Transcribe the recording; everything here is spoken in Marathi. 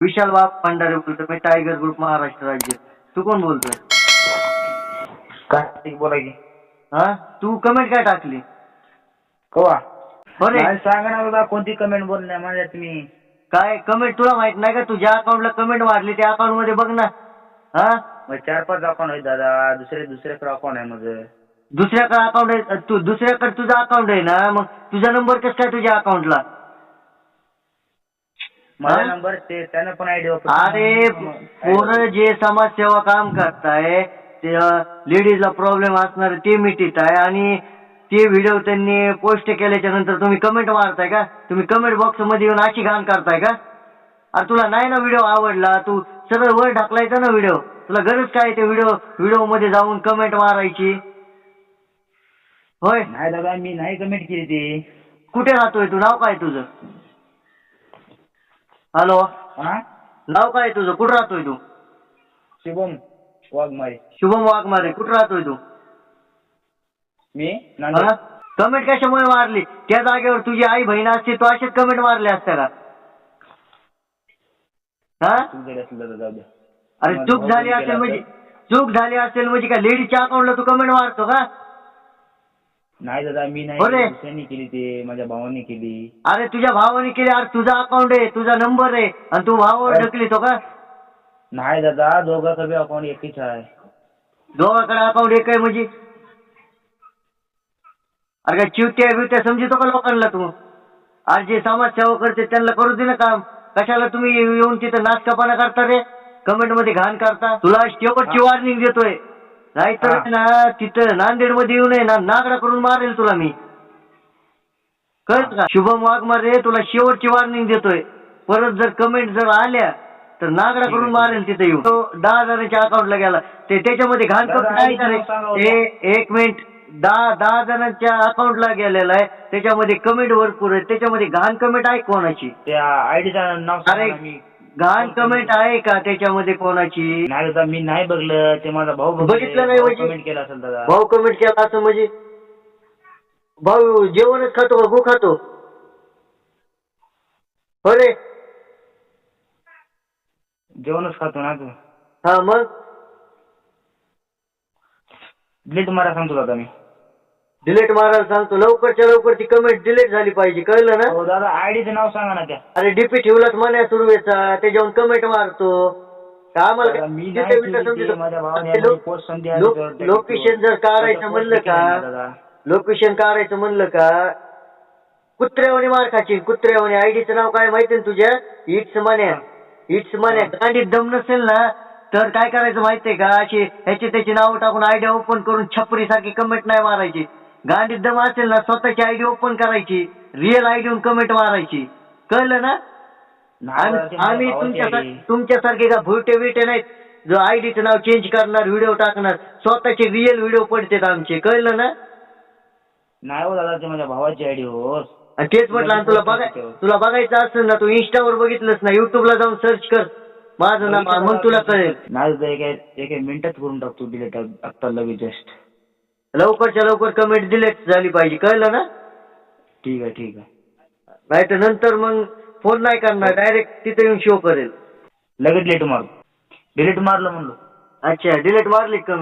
विशाल वाघ भंडारे बोलतो मी टायगर ग्रुप महाराष्ट्र राज्य. तू कोण बोलतोय? कार्तिक बोला की हा? तू कमेंट काय टाकली? कवा? हो रे नाही सांगा ना बाबा कोणती कमेंट बोलणार माझ्या तुम्ही काय कमेंट तुला माहीत नाही का? तुझ्या अकाउंटला कमेंट मारली त्या अकाउंटमध्ये बघ ना. हा? मग चार पाच अकाउंट आहेत दादा. दुसरे दुसऱ्याकडे अकाउंट आहे माझं. दुसऱ्याकडे अकाउंट आहे तू दुसऱ्याकडे तुझा अकाउंट आहे ना? मग तुझा नंबर कसं काय तुझ्या अकाउंटला माझा हा? नंबर ते त्यानं पण आयडी अरे पोरं जे समाजसेवा काम करताय ते लेडीजला प्रॉब्लेम असणार ते मिटित आहे आणि ते व्हिडिओ त्यांनी पोस्ट केल्याच्यानंतर तुम्ही कमेंट मारताय का? तुम्ही कमेंट बॉक्समध्ये येऊन अशी घाण करताय का? अरे तुला नाही ना व्हिडिओ आवडला तू सरळ वर ढकलायचा ना व्हिडिओ तुला गरज काय ते व्हिडिओ व्हिडिओमध्ये जाऊन कमेंट मारायची? होय? नाही दादा मी नाही कमेंट केली ती. कुठे राहतोय तू? नाव काय तुझं? हॅलो. हा? नाव काय तुझं? कुठं राहतोय तू? शुभम वाघमारे. शुभम वाघमारे कुठं राहतोय तू? मी? नांदेड. कमेंट कशामुळे मारली? त्या जागेवर तुझी आई बहीण असते तू असेच कमेंट मारले असत्या का? हा? असेल जाऊ द्या अरे चूक झाली असेल म्हणजे. चूक झाली असेल म्हणजे काय लेडीच्या अकाउंटला तू कमेंट मारतो का? नाही दादा मी नाही बोले. केली, दुसऱ्यांनी केली ते माझ्या भावाने केली. अरे तुझ्या भावाने केली अरे तुझा अकाउंट आहे तुझा नंबर आहे आणि तू भावावर अरे. ढकली तो का? नाही दादा दोघांचं बी अकाउंट एकच आहे. दोघाकडे अकाउंट एक आहे म्हणजे? अरे काय चिवत्या बिवत्या समजतो का लोकांना तू? आज जे समाजसेवा करते त्यांना करू दे ना काम. कशाला तुम्ही येऊन तिथं नाचकापणा करता रे? कमेंटमध्ये घाण करता. तुला शेवटची. वॉर्निंग देतोय. नाहीतर. ना तिथं नांदेडमध्ये येऊ नये ना नागडा करून मारेल तुला मी. कळत का? शुभम वाघमारे तुला शेवटची वॉर्निंग देतोय. परत जर कमेंट जर आल्या तर नागडा करून. मारेल तिथे येऊन. तो दहा जणांच्या अकाउंटला गेला. ते त्याच्यामध्ये घाण करून नाही हो. एक मिनिट दहा दहा जणांच्या अकाउंटला गेलेला आहे. त्याच्यामध्ये कमेंट भरपूर आहे त्याच्यामध्ये घाण कमेंट आहे कोणाची त्या आयडीचं नाव अरे घाण कमेंट आहे का त्याच्यामध्ये कोणाची? नाही दादा मी नाही बघलं. ते माझा भाऊ बघितलं नाही म्हणजे? कमेंट केला असेल दादा. भाऊ कमेंट केला असं म्हणजे? भाऊ जेवणच खातो का? गु खातो? हो रे जेवणच खातो ना तू हा मग? डिलीट मारा सांगतो दादा मी. डिलीट मारायला सांगतो. लवकरच्या लवकर ती कमेंट डिलीट झाली पाहिजे. कळलं ना? हो दादा आयडीचं नाव सांगा ना त्या. अरे डीपी ठेवलाच मन्या सुरवेचा. त्याच्यावर कमेंट मारतो. आम्हाला दादा, तिथे बिथे केली. ते, माझ्या भावाने ते संधी आली त्या लोकेशन जर काढायचं post म्हणलं केली नाही दादा. का लोकेशन काढायचं म्हणलं का? कुत्र्यावानी मार खाची. कुत्र्यावानी. आयडीचं नाव काय माहिती ना तुझ्या? इट्स मन्या इट्स मन्या गांडीत दम नसेल ना तर काय करायचं माहितीये का? अशी ह्याची त्याची नाव टाकून आयडिया ओपन करून छपरी सारखी कमेंट नाही मारायची. गांडीत दम असेल ना स्वतःची आयडी ओपन करायची रिअल आयडी कमेंट मारायची. कळलं ना? आम्ही तुमच्या. तुमच्यासारखे का भुरटे बिटे नाहीत? जो आयडीचं नाव चेंज करणार व्हिडिओ टाकणार स्वतःचे रिअल व्हिडिओ पडतात आमचे. कळलं ना? नाही हो दादा ते माझ्या भावाची आयडी हो. आणि तेच म्हटलं आणि तुला बघाय तुला बघायचं असेल ना तू इंस्टावर बघितलंस ना युट्यूबला जाऊन सर्च कर. माझं नाव मग तुला कळेल. नाही दादा एका एका मिनिटात करून टाकतो डिलीट आत्ता लगेच जस्ट लवकरच्या लवकर कमेंट डिलीट झाली पाहिजे. कळलं ना? ठीक आहे ठीक आहे. नाही तर नंतर मग फोन नाही करणार. डायरेक्ट तिथे येऊन शो करेल. लगेच डिलीट मारतो डिलीट मारलं म्हणलो. अच्छा डिलीट मारली कमेंट